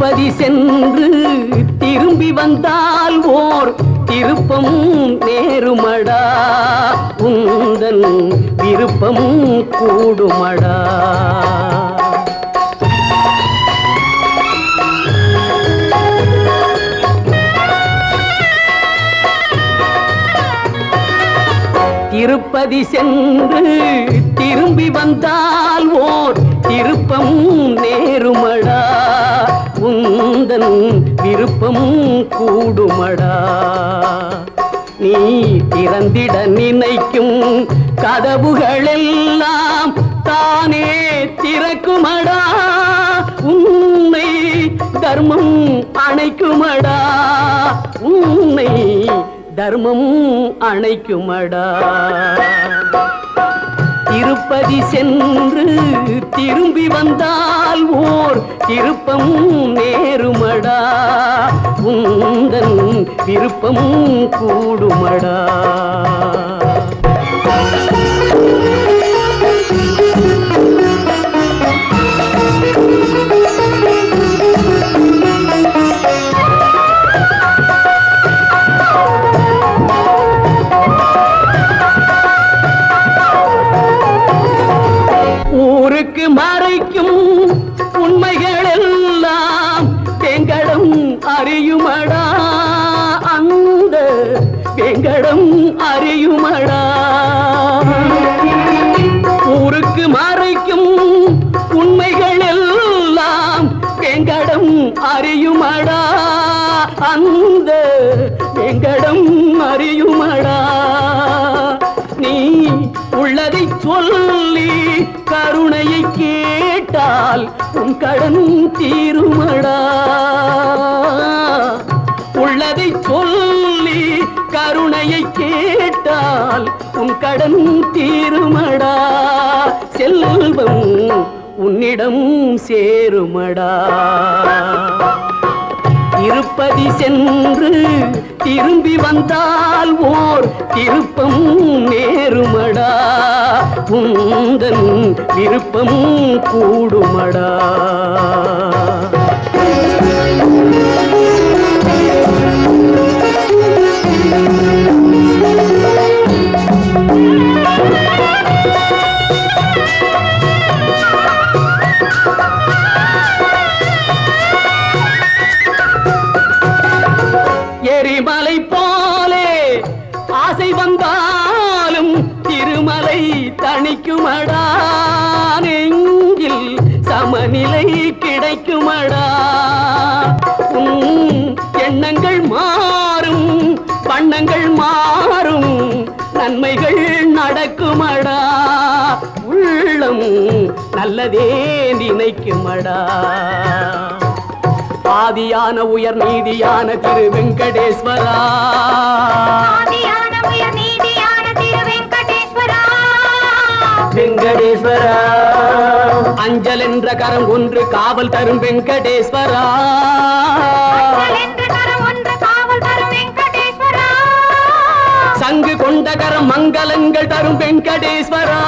திருப்பதி சென்று திரும்பி வந்தால் ஓர் திருப்பமும் நேருமடா. உந்தன் விருப்பமும் கூடுமடா. திருப்பதி சென்று திரும்பி வந்தால் ஓர் திருப்பமும் நேருமடா. உந்தன் விருப்பமும் கூடுமடா. நீ திறந்திட நினைக்கும் கதவுகளெல்லாம் தானே திறக்குமடா. உன்னை தர்மம் அணைக்குமடா. உன்னை தர்மம் அணைக்குமடா. திருப்பதி சென்று திரும்பி வந்தால் ஓர் திருப்பமும் நேருமடா. உந்தன் விருப்பமும் கூடுமடா. ஊருக்கு மறைக்கும் உண்மைகள் எல்லாம் எங்களும் அறியுமடா. அந்த எங்களும் அறியுமடா. ஊருக்கு மறைக்கும் உண்மைகள் எல்லாம் எங்களும் அறியுமடா. அந்த எங்களும் அறியுமடா. கேட்டால் உன் கடன் தீருமடா. உள்ளதை சொல்லி கருணையை கேட்டால் உன் கடன் தீருமடா. செல்வம் உன்னிடம் சேருமடா. திருப்பதி சென்று திரும்பி வந்தால் ஓர் திருப்பம் நேருமடா. உந்தன் விருப்பம் கூடுமடா. மலை போலே ஆசை வந்தாலும் திருமலை தணிக்குமடா. நெஞ்சில் சமநிலை கிடைக்குமடா. எண்ணங்கள் மாறும் வண்ணங்கள் மாறும் நன்மைகள் நடக்குமடா. உள்ளம் நல்லதே நினைக்குமடா. ஆதியான உயர் நீதியான திரு வெங்கடேஸ்வரா. வெங்கடேஸ்வரா. அஞ்சல் என்ற கரம் ஒன்று காவல் தரும் வெங்கடேஸ்வரா. சங்கு கொண்ட கரம் மங்களங்கள் தரும் வெங்கடேஸ்வரா.